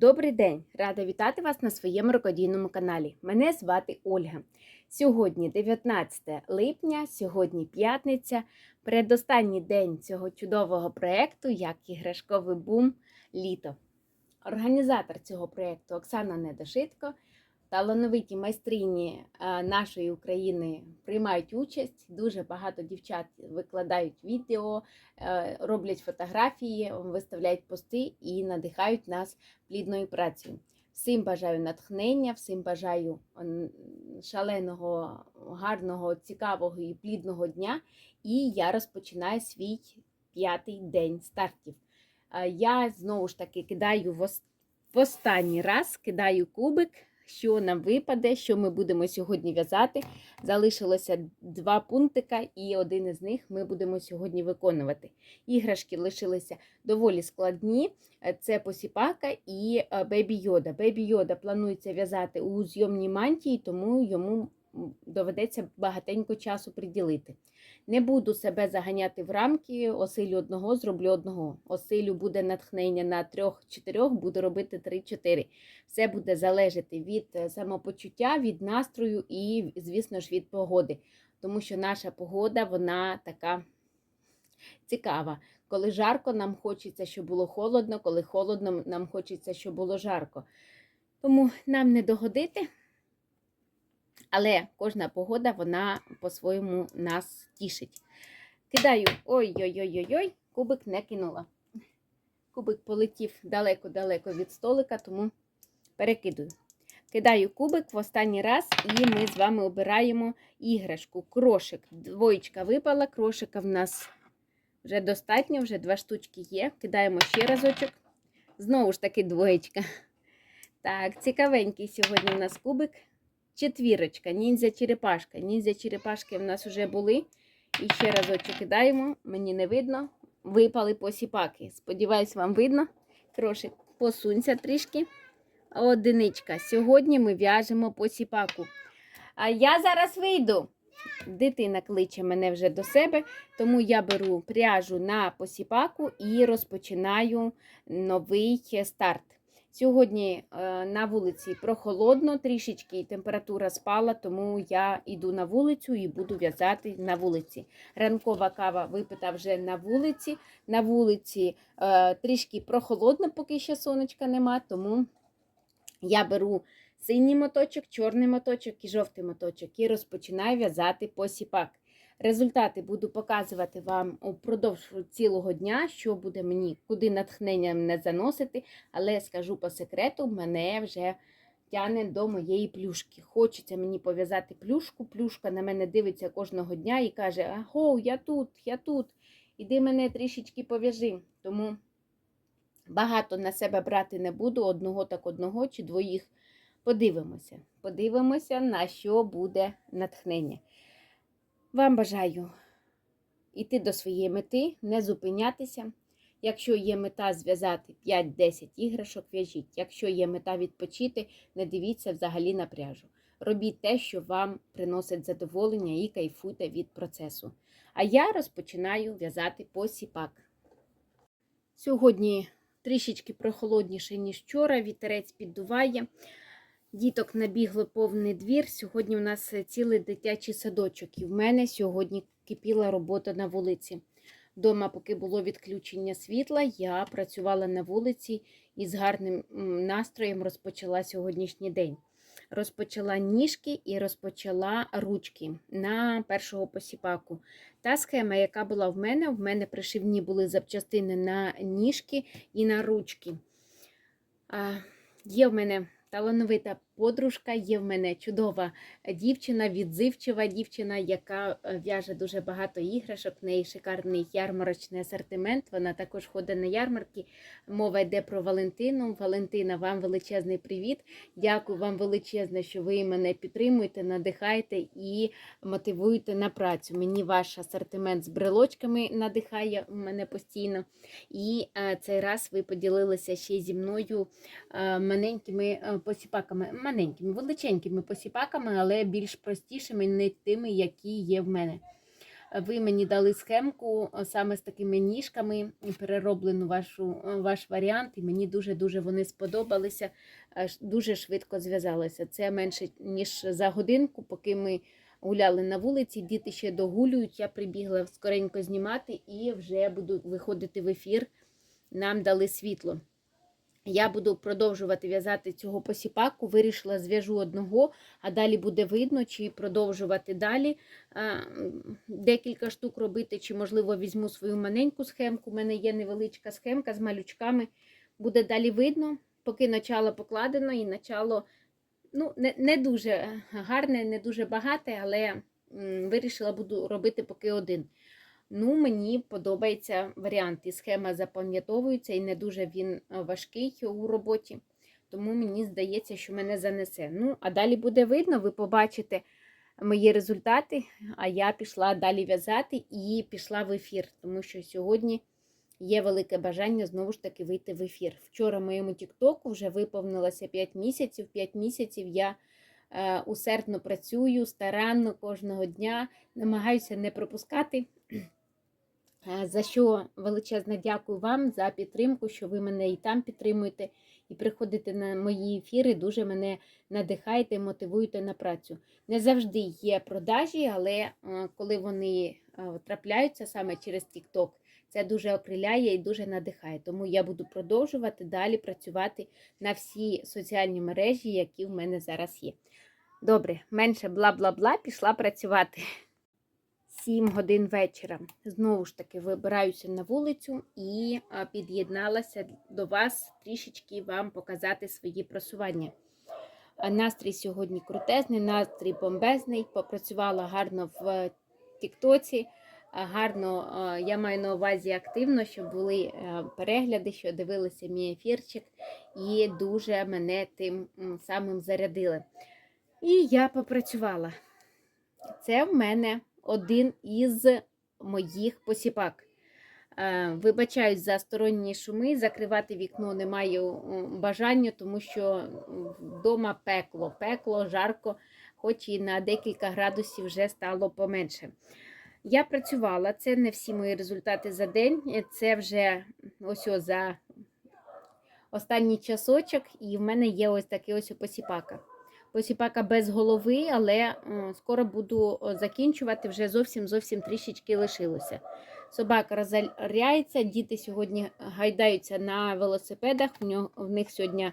Добрий день! Рада вітати вас на своєму рукодійному каналі. Мене звати Ольга. Сьогодні 19 липня, сьогодні п'ятниця, передостанній день цього чудового проєкту, як іграшковий бум літо. Організатор цього проєкту Оксана Недошитко. Талановиті майстрині нашої України приймають участь. Дуже багато дівчат викладають відео, е, роблять фотографії, виставляють пости і надихають нас плідною працею. Всім бажаю натхнення, всім бажаю шаленого, гарного, цікавого і плідного дня. І я розпочинаю свій п'ятий день стартів. Е, Я знову ж таки кидаю в останній раз кидаю кубик, що нам випаде, що ми будемо сьогодні в'язати. Залишилося два пунктика, і один із них ми будемо сьогодні виконувати. Іграшки лишилися доволі складні. Е, Це посіпака і е, бебі йода. Бебі йода планується в'язати у зйомній мантії, тому йому доведеться багатенько часу приділити. Не буду себе заганяти в рамки, осилю одного, зроблю одного. Осилю буде натхнення на трьох-чотирьох, буду робити три-чотири. Все буде залежати від е, самопочуття, від настрою і, звісно ж, від погоди. Тому що наша погода, вона така цікава. Коли жарко, нам хочеться, щоб було холодно, коли холодно, нам хочеться, щоб було жарко. Тому нам не догодити. Але кожна погода, вона по-своєму нас тішить. Кидаю, ой-ой-ой-ой-ой, кубик не кинула. Кубик полетів далеко-далеко від столика, тому перекидую. Кидаю кубик в останній раз, і ми з вами обираємо іграшку. Крошик. Двоєчка випала, крошика в нас вже достатньо, вже два штучки є. Кидаємо ще разочок. Знову ж таки двоєчка. Так, цікавенький сьогодні у нас кубик. Четвірочка, ніндзя черепашка. Ніндзя черепашки в нас вже були. І ще разочок кидаємо, мені не видно. Випали посіпаки. Сподіваюсь, вам видно. Крошик, посунься трішки. Одиничка. Сьогодні ми в'яжемо посіпаку. А я зараз вийду. Дитина кличе мене вже до себе, тому я беру пряжу на посіпаку і розпочинаю новий старт. Сьогодні е, на вулиці прохолодно, трішечки температура спала, тому я йду на вулицю і буду в'язати на вулиці. Ранкова кава випита вже на вулиці. На вулиці е, трішки прохолодно, поки ще сонечка нема, тому я беру синій моточок, чорний моточок і жовтий моточок і розпочинаю в'язати посіпак. Результати буду показувати вам упродовж цілого дня, що буде мені, куди натхнення мене заносити, але скажу по секрету, мене вже тяне до моєї плюшки. Хочеться мені пов'язати плюшку. Плюшка на мене дивиться кожного дня і каже: Аго, я тут, я тут. Іди мене трішечки пов'яжи. Тому багато на себе брати не буду, одного так одного чи двоїх. Подивимося. Подивимося, на що буде натхнення. Вам бажаю йти до своєї мети, не зупинятися. Якщо є мета зв'язати 5-10 іграшок, в'яжіть. Якщо є мета відпочити, не дивіться взагалі на пряжу. Робіть те, що вам приносить задоволення і кайфуйте від процесу. А я розпочинаю в'язати посіпак. Сьогодні трішечки прохолодніше, ніж вчора, вітерець піддуває. Діток набігло повний двір. Сьогодні у нас цілий дитячий садочок, і в мене сьогодні кипіла робота на вулиці. Дома, поки було відключення світла, я працювала на вулиці і з гарним настроєм розпочала сьогоднішній день. Розпочала ніжки і розпочала ручки на першого посіпаку. Та схема, яка була в мене, в мене пришивні були запчастини на ніжки і на ручки. Є в мене талановита подружка, є в мене чудова дівчина, відзивчива дівчина, яка е, в'яже дуже багато іграшок. В неї шикарний ярмарочний асортимент. Вона також ходить на ярмарки. Мова йде про Валентину. Валентина, вам величезний привіт. Дякую вам величезне, що ви мене підтримуєте, надихаєте і мотивуєте на працю. Мені ваш асортимент з брелочками надихає мене постійно. І е, цей раз ви поділилися ще зі мною е, маленькими е, посіпаками, маленькими, величенькими посіпаками, але більш простішими, не тими, які є в мене. ви мені дали схемку е, саме з такими ніжками, перероблену вашу, е, ваш варіант, і мені дуже-дуже вони сподобалися, е, дуже швидко зв'язалися. Це менше, ніж за годинку, поки ми гуляли на вулиці, діти ще догулюють, я прибігла скоренько знімати і вже буду виходити в ефір. Нам дали світло. Я буду продовжувати в'язати цього посіпаку. Вирішила, зв'яжу одного, а далі буде видно, чи продовжувати далі декілька штук робити, чи, можливо, візьму свою маленьку схемку. У мене є невеличка схемка з малючками. Буде далі видно, поки начало покладено і начало ну, не, не дуже гарне, не дуже багате, але вирішила буду робити поки один. Ну, мені подобається варіант, і схема запам'ятовується, і не дуже він е, важкий у роботі. Тому мені здається, що мене занесе. Ну, а далі буде видно, ви побачите мої результати. А я пішла далі в'язати і пішла в ефір, тому що сьогодні є велике бажання знову ж таки вийти в ефір. Вчора моєму Тіктоку вже виповнилося 5 місяців. 5 місяців я е, усердно працюю, старанно кожного дня, намагаюся не пропускати. Е, За що величезне дякую вам за підтримку, що ви мене і там підтримуєте, і приходите на мої ефіри, дуже мене надихаєте, мотивуєте на працю. Не завжди є продажі, але е, коли вони е, трапляються саме через TikTok, це дуже окриляє і дуже надихає. Тому я буду продовжувати далі працювати на всі соціальні мережі, які в мене зараз є. Добре, менше бла-бла-бла, пішла працювати. 7 годин вечора. Знову ж таки вибираюся на вулицю і під'єдналася до вас трішечки вам показати свої просування. Настрій сьогодні крутезний, настрій бомбезний. Попрацювала гарно в Тіктоці. Гарно, я маю на увазі активно, щоб були перегляди, що дивилися мій ефірчик, і дуже мене тим самим зарядили. І я попрацювала. Це в мене один із моїх посіпак. Е, Вибачаюсь за сторонні шуми, закривати вікно не маю бажання, тому що вдома пекло, пекло, жарко, хоч і на декілька градусів вже стало поменше. Я працювала, це не всі мої результати за день, це вже ось за останній часочок, і в мене є ось такий ось посіпака. Посіпака без голови, але скоро буду закінчувати, вже зовсім зовсім трішечки лишилося. Собака розаряється, діти сьогодні гайдаються на велосипедах. В, них сьогодні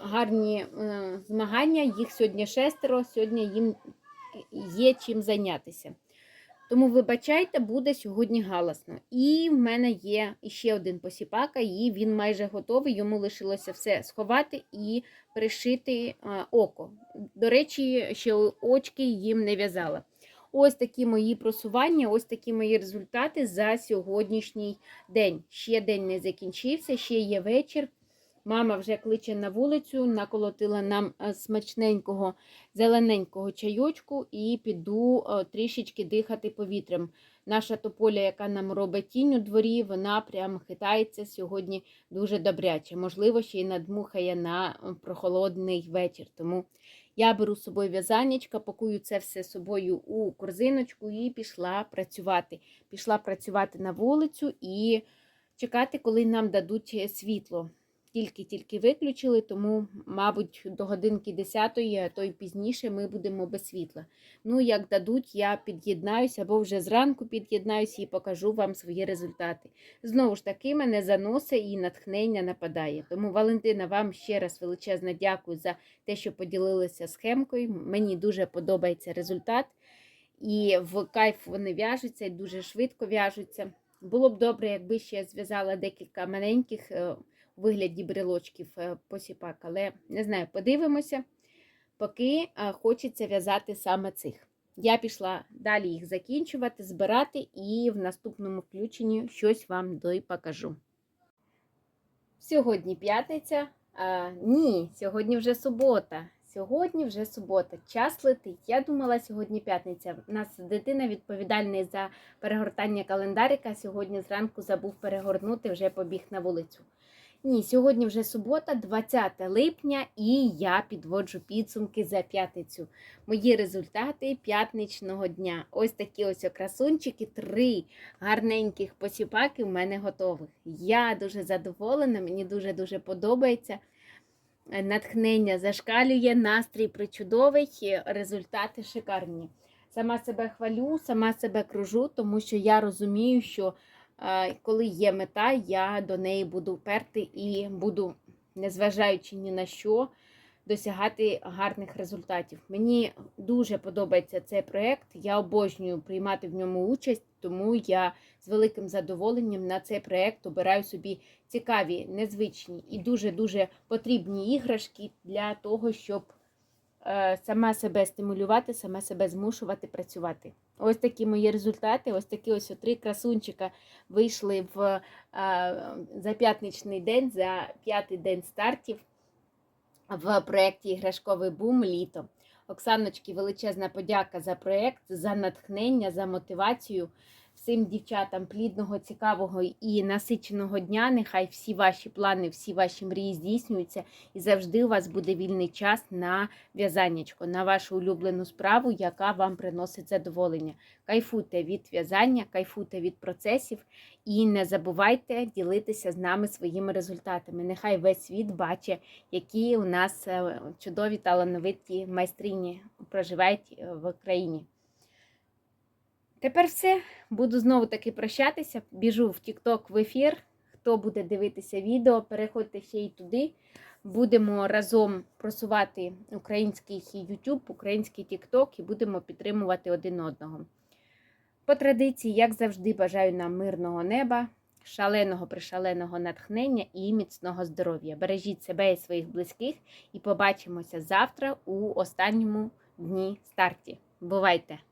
гарні е, змагання, їх сьогодні шестеро, сьогодні їм є чим зайнятися. Тому, вибачайте, буде сьогодні галасно. І в мене є ще один посіпака, і він майже готовий. Йому лишилося все сховати і пришити око. До речі, ще очки їм не в'язала. Ось такі мої просування, ось такі мої результати за сьогоднішній день. Ще день не закінчився, ще є вечір. Мама вже кличе на вулицю, наколотила нам е, смачненького зелененького чайочку і піду е, трішечки дихати повітрям. Наша тополя, яка нам робить тінь у дворі, вона прям хитається сьогодні дуже добряче. Можливо, ще й надмухає на е, прохолодний вечір. Тому я беру з собою в'язанечка, пакую це все з собою у корзиночку і пішла працювати. Пішла працювати на вулицю і чекати, коли нам дадуть світло. Тільки-тільки виключили, тому, мабуть, до годинки 10, а то й пізніше ми будемо без світла. Ну, як дадуть, я під'єднаюся або вже зранку під'єднаюся і покажу вам свої результати. Знову ж таки, мене заносить і натхнення нападає. Тому, Валентина, вам ще раз величезне дякую за те, що поділилися схемкою. Мені дуже подобається результат. І в кайф вони в'яжуться і дуже швидко в'яжуться. Було б добре, якби ще зв'язала декілька маленьких е, вигляді брелочків е, посіпак, але не знаю, подивимося, поки е, хочеться в'язати саме цих. Я пішла далі їх закінчувати, збирати і в наступному включенні щось вам покажу. Сьогодні п'ятниця. А, ні, сьогодні вже субота. Сьогодні вже субота. Час летить. Я думала, сьогодні п'ятниця. У нас дитина відповідальний за перегортання календарика. Сьогодні зранку забув перегорнути, вже побіг на вулицю. Ні, сьогодні вже субота, 20 липня, і я підводжу підсумки за п'ятницю. Мої результати п'ятничного дня. Ось такі ось красунчики, три гарненьких посіпаки в мене готових. Я дуже задоволена, мені дуже-дуже подобається. Натхнення зашкалює, настрій причудовий, результати шикарні. Сама себе хвалю, сама себе кружу, тому що я розумію, що коли є мета, я до неї буду вперти і буду, незважаючи ні на що, досягати гарних результатів. Мені дуже подобається цей проєкт. Я обожнюю приймати в ньому участь, тому я з великим задоволенням на цей проєкт обираю собі цікаві, незвичні і дуже-дуже потрібні іграшки для того, щоб е, сама себе стимулювати, сама себе змушувати працювати. Ось такі мої результати. Ось такі ось три красунчика вийшли в, е, за п'ятничний день, за п'ятий день стартів в проєкті Іграшковий бум літо. Оксаночки, величезна подяка за проєкт, за натхнення, за мотивацію. Всім дівчатам плідного, цікавого і насиченого дня. Нехай всі ваші плани, всі ваші мрії здійснюються, і завжди у вас буде вільний час на в'язаннячко, на вашу улюблену справу, яка вам приносить задоволення. Кайфуйте від в'язання, кайфуйте від процесів і не забувайте ділитися з нами своїми результатами. Нехай весь світ бачить, які у нас е, чудові талановиті майстрині проживають е, в країні. Тепер все. Буду знову таки прощатися. Біжу в TikTok в ефір. Хто буде дивитися відео, переходьте ще й туди. Будемо разом просувати український YouTube, український TikTok і будемо підтримувати один одного. По традиції, як завжди, бажаю нам мирного неба, шаленого пришаленого натхнення і міцного здоров'я. Бережіть себе і своїх близьких, і побачимося завтра у останньому дні старті. Бувайте!